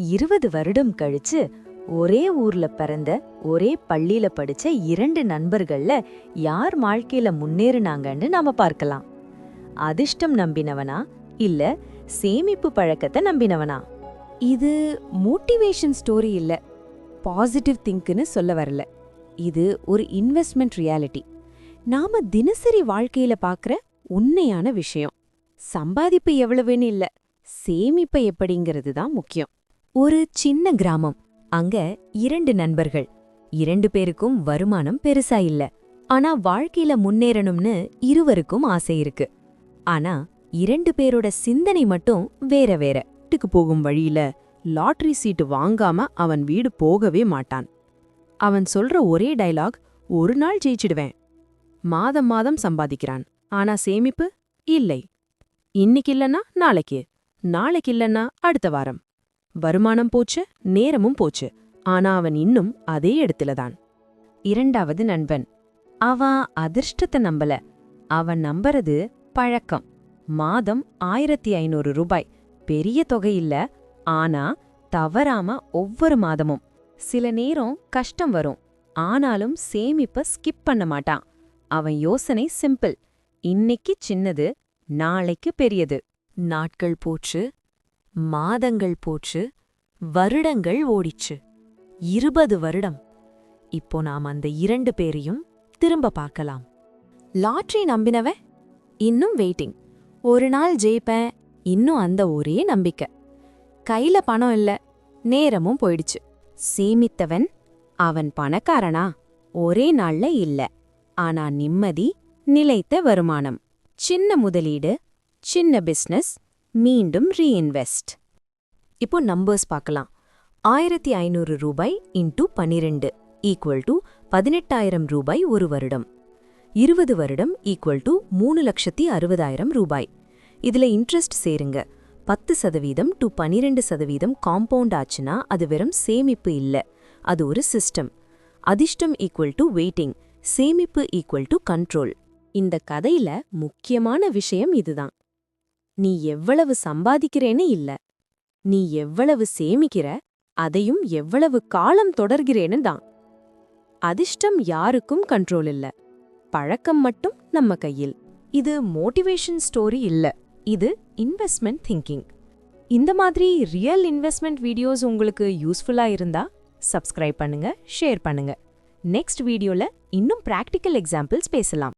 இருபது வருடம் கழிச்சு ஒரே ஊர்ல பிறந்த ஒரே பள்ளியில படிச்ச இரண்டு நண்பர்கள்ல யார் வாழ்க்கையில முன்னேறினாங்கன்னு நாம பார்க்கலாம். அதிர்ஷ்டம் நம்பினவனா இல்ல சேமிப்பு பழக்கத்தை நம்பினவனா? இது மோட்டிவேஷன் ஸ்டோரி இல்ல பாசிட்டிவ் திங்க்னு சொல்ல வரல. இது ஒரு இன்வெஸ்ட்மெண்ட் ரியாலிட்டி. நாம தினசரி வாழ்க்கையில பார்க்குற உண்மையான விஷயம். சம்பாதிப்பு எவ்வளவுன்னு இல்ல சேமிப்பை எப்படிங்கிறது தான் முக்கியம். ஒரு சின்ன கிராமம். அங்க இரண்டு நண்பர்கள். இரண்டு பேருக்கும் வருமானம் பெருசா இல்ல. ஆனா வாழ்க்கையில முன்னேறணும்னு இருவருக்கும் ஆசை இருக்கு. ஆனா இரண்டு பேரோட சிந்தனை மட்டும் வேற வேற. வீட்டுக்கு போகும் வழியில லாட்டரி சீட்டு வாங்காம அவன் வீடு போகவே மாட்டான். அவன் சொல்ற ஒரே டயலாக் ஒரு நாள் ஜெயிச்சிடுவேன். மாதம் மாதம் சம்பாதிக்கிறான். ஆனா சேமிப்பு இல்லை. இன்னைக்கு இல்லனா நாளைக்கு. நாளைக்கு இல்லனா அடுத்த வாரம். வருமானம் போச்சு நேரமும் போச்சு. ஆனா அவன் இன்னும் அதே இடத்துல தான். இரண்டாவது நண்பன். அவன் அதிர்ஷ்டத்தை நம்பல. அவன் நம்புறது பழக்கம். மாதம் ஆயிரத்தி ஐநூறு ரூபாய். பெரிய தொகை இல்ல. ஆனா தவறாம ஒவ்வொரு மாதமும். சில நேரம் கஷ்டம் வரும். ஆனாலும் சேமிப்ப ஸ்கிப் பண்ண மாட்டான். அவன் யோசனை சிம்பிள் இன்னைக்கு சின்னது நாளைக்கு பெரியது. நாட்கள் போச்சு மாதங்கள் போச்சு வருடங்கள் ஓடிச்சு. இருபது வருடம். இப்போ நாம் அந்த இரண்டு பேரையும் திரும்ப பார்க்கலாம். லாட்ரி நம்பினவ? இன்னும் வெயிட்டிங் ஒரு நாள் ஜெயிப்பேன். இன்னும் அந்த ஒரே நம்பிக்கை. கையில பணம் இல்ல. நேரமும் போயிடுச்சு. சேமித்தவன் அவன் பணக்காரனா? ஒரே நாள்ல இல்ல. ஆனா நிம்மதி நிலைத்த வருமானம். சின்ன முதலீடு சின்ன பிசினஸ் மீண்டும் ரீஇன்வெஸ்ட் இப்போ நம்பர்ஸ் பார்க்கலாம். ஆயிரத்தி ஐநூறு ரூபாய் இன்டூ பனிரெண்டு ஈக்குவல் டு பதினெட்டாயிரம் ரூபாய் ஒரு வருடம். இருபது வருடம் ஈக்குவல் டு மூணு லட்சத்தி அறுபதாயிரம் ரூபாய். இதுல இன்ட்ரெஸ்ட் சேருங்க. பத்து சதவீதம் டு பனிரெண்டு சதவீதம் காம்பவுண்ட் ஆச்சுன்னா அது வெறும் சேமிப்பு இல்லை. அது ஒரு சிஸ்டம் அதிர்ஷ்டம் ஈக்குவல் டு வெயிட்டிங் சேமிப்பு ஈக்குவல் டு கண்ட்ரோல் இந்த கதையில முக்கியமான விஷயம் இதுதான். நீ எவ்வளவு சம்பாதிக்கிறேன்னு இல்ல. நீ எவ்வளவு சேமிக்கிற அதையும் எவ்வளவு காலம் தொடர்கிறேன்னு தான். அதிர்ஷ்டம் யாருக்கும் கண்ட்ரோல் இல்ல. பழக்கம் மட்டும் நம்ம கையில். இது மோட்டிவேஷன் ஸ்டோரி இல்ல. இது இன்வெஸ்ட்மெண்ட் திங்கிங் இந்த மாதிரி ரியல் இன்வெஸ்ட்மெண்ட் வீடியோஸ் உங்களுக்கு யூஸ்ஃபுல்லா இருந்தா சப்ஸ்கிரைப் பண்ணுங்க ஷேர் பண்ணுங்க. நெக்ஸ்ட் வீடியோல இன்னும் பிராக்டிக்கல் எக்ஸாம்பிள்ஸ் பேசலாம்.